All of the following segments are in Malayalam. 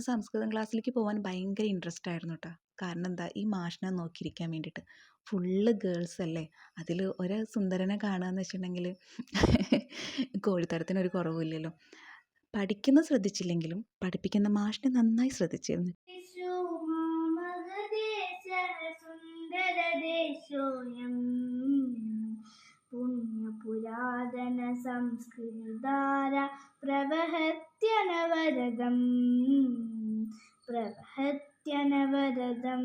സംസ്കൃതം ക്ലാസ്സിലേക്ക് പോകാൻ ഭയങ്കര ഇൻട്രസ്റ്റ് ആയിരുന്നു കേട്ടോ കാരണം എന്താ ഈ മാഷിനെ നോക്കിയിരിക്കാൻ വേണ്ടിയിട്ട്. ഫുള്ള് ഗേൾസ് അല്ലേ? അതിൽ ഒരു സുന്ദരനെ കാണുകയെന്ന് വെച്ചിട്ടുണ്ടെങ്കിൽ കോഴിത്തരത്തിനൊരു കുറവുമില്ലല്ലോ. പഠിക്കുന്ന ശ്രദ്ധിച്ചില്ലെങ്കിലും പഠിപ്പിക്കുന്ന മാഷിനെ നന്നായി ശ്രദ്ധിച്ചിരുന്നു. സുന്ദരദേശോയം സംസ്കൃതിധാര പ്രവഹത്യനവരതം. പ്രവഹത്യനവരതം.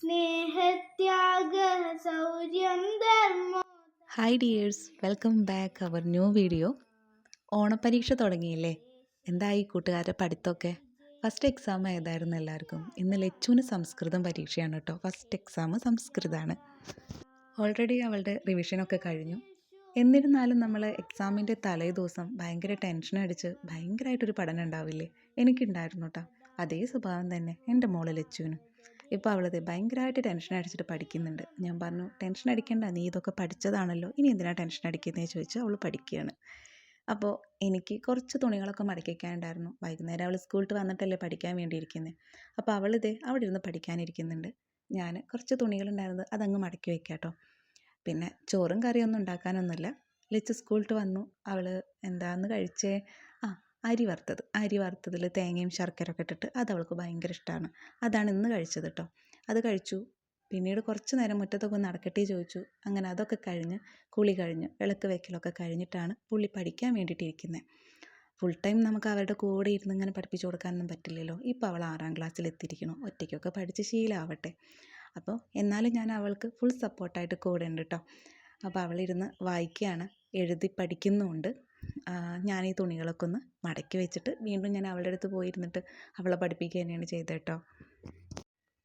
സ്നേഹത്യാഗ സൗര്യം ധർമ്മ. Hi dears welcome back our new video ഓണപ്പരീക്ഷ തുടങ്ങിയില്ലേ? എന്തായി കൂട്ടുകാരെ പഠിത്തമൊക്കെ ഫസ്റ്റ് എക്സാം ഏതായിരുന്നു എല്ലാവർക്കും? ഇന്ന് ലച്ചുവിന് സംസ്കൃതം പരീക്ഷയാണ് കേട്ടോ. ഫസ്റ്റ് എക്സാം സംസ്കൃതമാണ് ഓൾറെഡി അവളുടെ റിവിഷനൊക്കെ കഴിഞ്ഞു. എന്നിരുന്നാലും നമ്മൾ എക്സാമിന്റെ തലേ ദിവസം ഭയങ്കര ടെൻഷൻ അടിച്ച് ഭയങ്കരമായിട്ടൊരു പഠനം ഉണ്ടാവില്ലേ? എനിക്കുണ്ടായിരുന്നു കേട്ടോ അതേ സ്വഭാവം തന്നെ എന്റെ മോളെ ലച്ചുവിനും. ഇപ്പോൾ അവളത് ഭയങ്കരമായിട്ട് ടെൻഷൻ അടിച്ചിട്ട് പഠിക്കുന്നുണ്ട്. ഞാൻ പറഞ്ഞു ടെൻഷൻ അടിക്കേണ്ട നീ ഇതൊക്കെ പഠിച്ചതാണല്ലോ. ഇനി എന്തിനാണ് ടെൻഷൻ അടിക്കുന്നതെന്ന് ചോദിച്ചാൽ അവൾ പഠിക്കുകയാണ്. അപ്പോൾ എനിക്ക് കുറച്ച് തുണികളൊക്കെ മടക്കി വയ്ക്കാനുണ്ടായിരുന്നു വൈകുന്നേരം അവൾ സ്കൂളിൽ വന്നിട്ടല്ലേ പഠിക്കാൻ വേണ്ടിയിരിക്കുന്നത് അപ്പോൾ അവളിത് അവിടെ ഇരുന്ന് പഠിക്കാനിരിക്കുന്നുണ്ട്. ഞാൻ കുറച്ച് തുണികളുണ്ടായിരുന്നത് അതങ്ങ് മടക്കി വയ്ക്കാം കേട്ടോ പിന്നെ ചോറും കറിയൊന്നും ഉണ്ടാക്കാനൊന്നുമില്ല. ലിച്ച് സ്കൂളിൽ വന്നു. അവൾ എന്താന്ന് കഴിച്ചേ? ആ അരി വറുത്തത്. അരി വറുത്തതിൽ തേങ്ങയും ശർക്കര ഒക്കെ ഇട്ടിട്ട് അത് അവൾക്ക് ഭയങ്കര ഇഷ്ടമാണ് അതാണ് ഇന്ന് കഴിച്ചത് കേട്ടോ അത് കഴിച്ചു. പിന്നീട് കുറച്ച് നേരം മുറ്റത്തൊക്കെ നടക്കട്ടെ ചോദിച്ചു. അങ്ങനെ അതൊക്കെ കഴിഞ്ഞ് കുളി കഴിഞ്ഞ് വിളക്ക് വെക്കലൊക്കെ കഴിഞ്ഞിട്ടാണ് പുള്ളി പഠിക്കാൻ വേണ്ടിയിട്ട് ഇരിക്കുന്നത് ഫുൾ ടൈം നമുക്ക് അവരുടെ കൂടെ ഇരുന്ന് ഇങ്ങനെ പഠിപ്പിച്ചു കൊടുക്കാനൊന്നും പറ്റില്ലല്ലോ. ഇപ്പോൾ അവൾ ആറാം ക്ലാസ്സിൽ എത്തിയിരിക്കണം ഒറ്റയ്ക്കൊക്കെ പഠിച്ച് ശീലമാവട്ടെ അപ്പോൾ എന്നാലും ഞാൻ അവൾക്ക് ഫുൾ സപ്പോർട്ടായിട്ട് കൂടെ ഉണ്ട് കേട്ടോ അപ്പോൾ അവളിരുന്ന് വായിക്കുകയാണ് എഴുതി പഠിക്കുന്നുമുണ്ട്. ഞാൻ ഈ തുണികളൊക്കെ ഒന്ന് മടക്കി വെച്ചിട്ട് വീണ്ടും ഞാൻ അവളുടെ അടുത്ത് പോയിരുന്നിട്ട് അവളെ പഠിപ്പിക്കുക തന്നെയാണ് ചെയ്തത് കേട്ടോ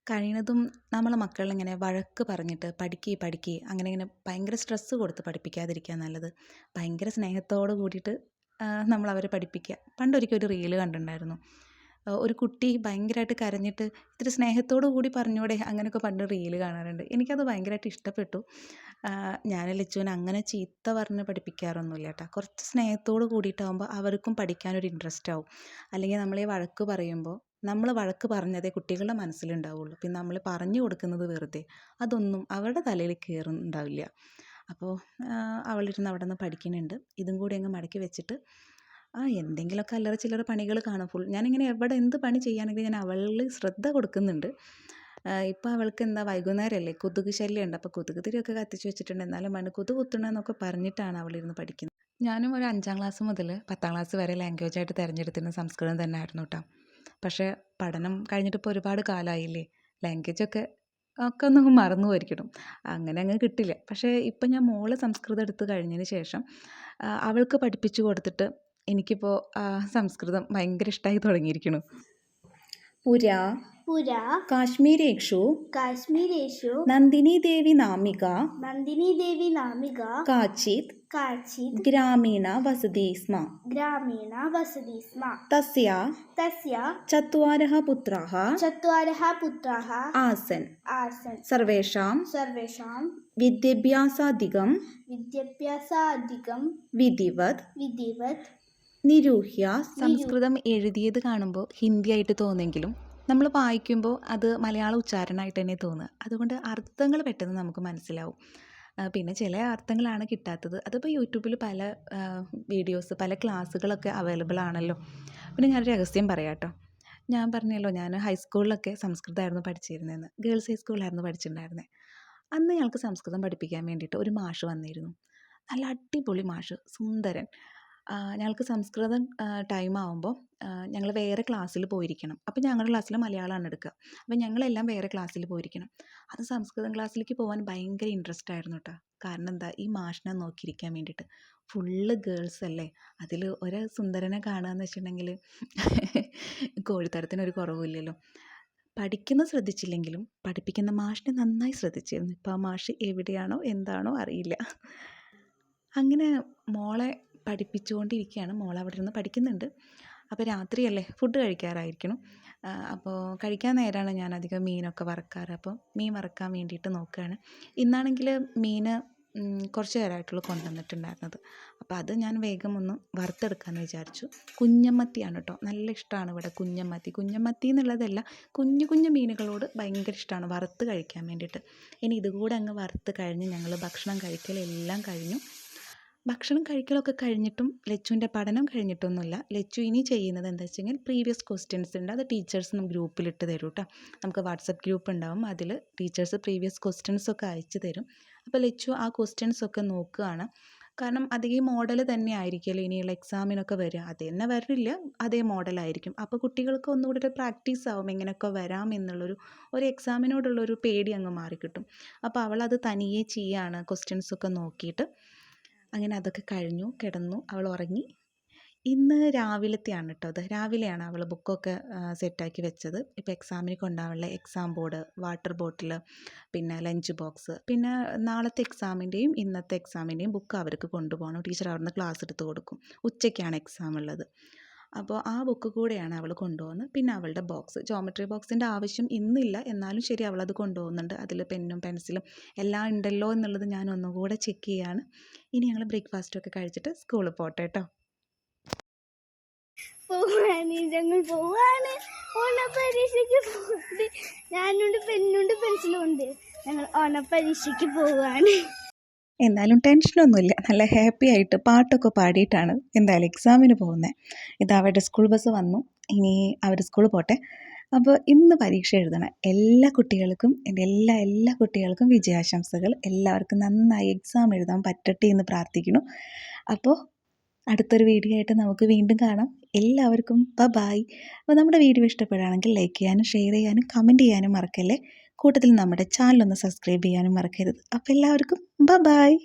കഴിയുന്നതും നമ്മളെ മക്കളിങ്ങനെ വഴക്ക് പറഞ്ഞിട്ട് പഠിക്കി പഠിക്കി അങ്ങനെ ഇങ്ങനെ ഭയങ്കര സ്ട്രെസ്സ് കൊടുത്ത് പഠിപ്പിക്കാതിരിക്കുക നല്ലത്. ഭയങ്കര സ്നേഹത്തോട് കൂടിയിട്ട് നമ്മൾ അവരെ പഠിപ്പിക്കുക. പണ്ടൊരിക്കൽ ഒരു റീൽ കണ്ടിട്ടുണ്ടായിരുന്നു. ഒരു കുട്ടി ഭയങ്കരമായിട്ട് കരഞ്ഞിട്ട് ഇത്തിരി സ്നേഹത്തോടു കൂടി പറഞ്ഞൂടെ അങ്ങനെയൊക്കെ പണ്ട് റീൽ കാണാറുണ്ട്. എനിക്കത് ഭയങ്കരമായിട്ട് ഇഷ്ടപ്പെട്ടു. ഞാൻ ലച്ചുവിനെ അങ്ങനെ ചീത്ത പറഞ്ഞ് പഠിപ്പിക്കാറൊന്നുമില്ല കേട്ടോ. കുറച്ച് സ്നേഹത്തോട് കൂടിയിട്ടാകുമ്പോൾ അവർക്കും പഠിക്കാനൊരു ഇൻട്രസ്റ്റ് ആവും. അല്ലെങ്കിൽ നമ്മൾ ഈ വഴക്ക് പറയുമ്പോൾ നമ്മൾ വഴക്ക് പറഞ്ഞതേ കുട്ടികളുടെ മനസ്സിലുണ്ടാവുള്ളൂ. പിന്നെ നമ്മൾ പറഞ്ഞു കൊടുക്കുന്നത് വെറുതെ അതൊന്നും അവരുടെ തലയിൽ കയറുന്നുണ്ടാവില്ല അപ്പോൾ അവളിരുന്ന് അവിടെ നിന്ന് പഠിക്കുന്നുണ്ട്. ഇതും കൂടി അങ്ങ് മടക്കി വെച്ചിട്ട് ആ എന്തെങ്കിലുമൊക്കെ അല്ലറ ചില്ലറ പണികൾ കാണും. ഫുൾ ഞാനിങ്ങനെ എവിടെ എന്ത് പണി ചെയ്യുകയാണെങ്കിലും ഞാൻ അവളിൽ ശ്രദ്ധ കൊടുക്കുന്നുണ്ട്. ഇപ്പോൾ അവൾക്ക് എന്താ വൈകുന്നേരമല്ലേ കൊതുക് ശല്യമുണ്ട്. അപ്പോൾ കൊതുക് തിരിയൊക്കെ കത്തിച്ച് വെച്ചിട്ടുണ്ട്. എന്നാലും മണ്ണ് കൊതു കുത്തണമെന്നൊക്കെ പറഞ്ഞിട്ടാണ് അവളിരുന്ന് പഠിക്കുന്നത്. ഞാനും ഒരു അഞ്ചാം ക്ലാസ് മുതൽ പത്താം ക്ലാസ് വരെ ലാംഗ്വേജ് ആയിട്ട് തിരഞ്ഞെടുത്തിരുന്ന സംസ്കൃതം തന്നെ ആയിരുന്നു കേട്ടോ പക്ഷേ പഠനം കഴിഞ്ഞിട്ട് ഇപ്പോൾ ഒരുപാട് കാലമായില്ലേ ലാംഗ്വേജൊക്കെ ഒക്കെ ഒന്ന് മറന്നു പോയിരിക്കണം അങ്ങനെ അങ്ങ് കിട്ടില്ല. പക്ഷേ ഇപ്പം ഞാൻ മോളെ സംസ്കൃതം എടുത്ത് കഴിഞ്ഞതിന് ശേഷം അവൾക്ക് പഠിപ്പിച്ചു കൊടുത്തിട്ട് എനിക്കിപ്പോൾ സംസ്കൃതം ഭയങ്കര ഇഷ്ടമായി തുടങ്ങിയിരിക്കുന്നു പുരാ പുരാ കാശ്മീരേഷു കാശ്മീരേഷു നന്ദിനി ദേവി നാമിക നന്ദിനി ദേവി നാമിക കാചിത് കാചിത് ഗ്രാമീണ വസതി ഗ്രാമീണ വസതി തസ്യ തസ്യ ചത്വാരഹ പുത്രാഹ ചത്വാരഹ പുത്രാഹ ആസൻ ആസൻ സർവേഷാം സർവേഷാം വിദ്യാഭ്യാസാധികം വിദ്യാഭ്യാസാധികം വിധിവത് വിധിവത് നിരൂഹ്യ സംസ്കൃതം എഴുതിയത് കാണുമ്പോൾ ഹിന്ദി ആയിട്ട് തോന്നെങ്കിലും നമ്മൾ വായിക്കുമ്പോൾ അത് മലയാള ഉച്ചാരണമായിട്ട് തന്നെ തോന്നുക. അതുകൊണ്ട് അർത്ഥങ്ങൾ പെട്ടെന്ന് നമുക്ക് മനസ്സിലാവും. പിന്നെ ചില അർത്ഥങ്ങളാണ് കിട്ടാത്തത്. അതിപ്പോൾ യൂട്യൂബിൽ പല വീഡിയോസ് പല ക്ലാസ്സുകളൊക്കെ അവൈലബിൾ ആണല്ലോ. പിന്നെ ഞാൻ രഹസ്യം പറയാം കേട്ടോ ഞാൻ പറഞ്ഞല്ലോ ഞാൻ ഹൈസ്കൂളിലൊക്കെ സംസ്കൃതമായിരുന്നു പഠിച്ചിരുന്നതെന്ന്. ഗേൾസ് ഹൈസ്കൂളിലായിരുന്നു പഠിച്ചിട്ടുണ്ടായിരുന്നത് അന്ന് ഞങ്ങൾക്ക് സംസ്കൃതം പഠിപ്പിക്കാൻ വേണ്ടിയിട്ട് ഒരു മാഷ് വന്നിരുന്നു. നല്ല അടിപൊളി മാഷ് സുന്ദരൻ. ഞങ്ങൾക്ക് സംസ്കൃതം ടൈം ആകുമ്പോൾ ഞങ്ങൾ വേറെ ക്ലാസ്സിൽ പോയിരിക്കണം. അപ്പോൾ ഞങ്ങളുടെ ക്ലാസ്സിൽ മലയാളമാണ് എടുക്കുക അപ്പോൾ ഞങ്ങളെല്ലാം വേറെ ക്ലാസ്സിൽ പോയിരിക്കണം. അത് സംസ്കൃതം ക്ലാസ്സിലേക്ക് പോകാൻ ഭയങ്കര ഇൻട്രസ്റ്റ് ആയിരുന്നു കേട്ടോ കാരണം എന്താ ഈ മാഷിനെ നോക്കിയിരിക്കാൻ വേണ്ടിയിട്ട് ഫുള്ള് ഗേൾസ് അല്ലേ? അതിൽ ഒരു സുന്ദരനെ കാണുക എന്ന് വെച്ചിട്ടുണ്ടെങ്കിൽ കോഴിത്തരത്തിനൊരു കുറവുമില്ലല്ലോ പഠിക്കുന്ന ശ്രദ്ധിച്ചില്ലെങ്കിലും പഠിപ്പിക്കുന്ന മാഷിനെ നന്നായി ശ്രദ്ധിച്ചിരുന്നു. ഇപ്പോൾ ആ മാഷ് എവിടെയാണോ എന്താണോ അറിയില്ല. അങ്ങനെ മോളെ പഠിപ്പിച്ചുകൊണ്ടിരിക്കുകയാണ് മോൾ അവിടെ ഇരുന്ന് പഠിക്കുന്നുണ്ട്. അപ്പോൾ രാത്രിയല്ലേ? ഫുഡ് കഴിക്കാറായിരിക്കണം. അപ്പോൾ കഴിക്കാൻ നേരമാണ് ഞാൻ അധികം മീനൊക്കെ വറക്കാറ്. അപ്പോൾ മീൻ വറക്കാൻ വേണ്ടിയിട്ട് നോക്കുകയാണ്. ഇന്നാണെങ്കിൽ മീൻ കുറച്ച് നേരമായിട്ടുള്ളൂ കൊണ്ടുവന്നിട്ടുണ്ടായിരുന്നത്. അപ്പോൾ അത് ഞാൻ വേഗം ഒന്ന് വറുത്തെടുക്കാമെന്ന് വിചാരിച്ചു. കുഞ്ഞമ്മത്തിയാണ് കേട്ടോ. നല്ല ഇഷ്ടമാണ് ഇവിടെ കുഞ്ഞമ്മത്തി. കുഞ്ഞമ്മത്തി എന്നുള്ളതല്ല കുഞ്ഞു കുഞ്ഞു മീനുകളോട് ഭയങ്കര ഇഷ്ടമാണ് വറുത്ത് കഴിക്കാൻ വേണ്ടിയിട്ട്. ഇനി ഇതുകൂടെ അങ്ങ് വറുത്ത് കഴിഞ്ഞ് ഞങ്ങൾ ഭക്ഷണം കഴിക്കലെല്ലാം കഴിഞ്ഞു. ഭക്ഷണം കഴിക്കലൊക്കെ കഴിഞ്ഞിട്ടും ലച്ചുവിന്റെ പഠനം കഴിഞ്ഞിട്ടൊന്നുമില്ല. ലച്ചു ഇനി ചെയ്യുന്നത് എന്താ വെച്ച് കഴിഞ്ഞാൽ പ്രീവിയസ് ക്വസ്റ്റ്യൻസ് ഉണ്ട്. അത് ടീച്ചേഴ്സ് ഗ്രൂപ്പിലിട്ട് തരും കേട്ടോ നമുക്ക് വാട്സപ്പ് ഗ്രൂപ്പ് ഉണ്ടാവും. അതിൽ ടീച്ചേഴ്സ് പ്രീവിയസ് ക്വസ്റ്റ്യൻസ് ഒക്കെ അയച്ചു തരും. അപ്പോൾ ലച്ചു ആ ക്വസ്റ്റ്യൻസ് ഒക്കെ നോക്കുകയാണ്. കാരണം അതേ മോഡൽ തന്നെ ആയിരിക്കുമല്ലോ ഇനിയുള്ള എക്സാമിനൊക്കെ വരിക. അത് തന്നെ വരില്ല. അതേ മോഡലായിരിക്കും അപ്പോൾ കുട്ടികൾക്ക് ഒന്നുകൂടി ഒരു പ്രാക്ടീസ് ആവും എങ്ങനെയൊക്കെ വരാം എന്നുള്ളൊരു ഒരു എക്സാമിനോടുള്ളൊരു പേടി അങ്ങ് മാറിക്കിട്ടും. അപ്പോൾ അവളത് തനിയെ ചെയ്യാണ് ക്വസ്റ്റ്യൻസൊക്കെ നോക്കിയിട്ട്. അങ്ങനെ അതൊക്കെ കഴിഞ്ഞു കിടന്നു അവൾ ഉറങ്ങി. ഇന്ന് രാവിലത്തെയാണ് കേട്ടോ അത്. രാവിലെയാണ് അവൾ ബുക്കൊക്കെ സെറ്റാക്കി വെച്ചത്. ഇപ്പോൾ എക്സാമിന് കൊണ്ടാവുള്ള എക്സാം ബോർഡ് വാട്ടർ ബോട്ടിൽ പിന്നെ ലഞ്ച് ബോക്സ് പിന്നെ നാളത്തെ എക്സാമിന്റെയും ഇന്നത്തെ എക്സാമിന്റെയും ബുക്ക് അവർക്ക് കൊണ്ടുപോകണം. ടീച്ചർ അവിടുന്ന് ക്ലാസ് എടുത്ത് കൊടുക്കും. ഉച്ചയ്ക്കാണ് എക്സാം ഉള്ളത്. അപ്പോൾ ആ ബുക്ക് കൂടെയാണ് അവൾ കൊണ്ടുപോകുന്നത്. പിന്നെ അവളുടെ ബോക്സ്. ജോമെട്രി ബോക്സിന്റെ ആവശ്യം ഇന്നില്ല. എന്നാലും ശരി അവളത് കൊണ്ടുപോകുന്നുണ്ട്. അതിൽ പെന്നും പെൻസിലും എല്ലാം ഉണ്ടല്ലോ എന്നുള്ളത് ഞാൻ ഒന്നുകൂടെ ചെക്ക് ചെയ്യാണ്. ഇനി ഞങ്ങൾ ബ്രേക്ക്ഫാസ്റ്റൊക്കെ കഴിച്ചിട്ട് സ്കൂളിൽ പോട്ടെ കേട്ടോ. ഞാനുണ്ട് പെണ്ണുണ്ട് പെൻസിലും ഉണ്ട്. ഞങ്ങൾ ഓണപ്പരീക്ഷയ്ക്ക് പോവാണ്. എന്തായാലും ടെൻഷനൊന്നുമില്ല നല്ല ഹാപ്പി ആയിട്ട് പാട്ടൊക്കെ പാടിയിട്ടാണ് എന്തായാലും എക്സാമിന് പോകുന്നത് ഇത് അവരുടെ സ്കൂൾ ബസ് വന്നു. ഇനി അവർ സ്കൂളിൽ പോട്ടെ. അപ്പോൾ ഇന്ന് പരീക്ഷ എഴുതണം. എല്ലാ കുട്ടികൾക്കും എന്റെ എല്ലാ എല്ലാ കുട്ടികൾക്കും വിജയാശംസകൾ. എല്ലാവർക്കും നന്നായി എക്സാം എഴുതാൻ പറ്റട്ടെ എന്ന് പ്രാർത്ഥിക്കുന്നു. അപ്പോൾ അടുത്തൊരു വീഡിയോ ആയിട്ട് നമുക്ക് വീണ്ടും കാണാം. എല്ലാവർക്കും ബ ബായ് അപ്പോൾ നമ്മുടെ വീഡിയോ ഇഷ്ടപ്പെടുകയാണെങ്കിൽ ലൈക്ക് ചെയ്യാനും ഷെയർ ചെയ്യാനും കമന്റ് ചെയ്യാനും മറക്കല്ലേ? കൂട്ടത്തിൽ നമ്മുടെ ചാനൽ ഒന്ന് സബ്സ്ക്രൈബ് ചെയ്യാനും മറക്കരുത്. അപ്പോൾ എല്ലാവർക്കും ബ ബായ്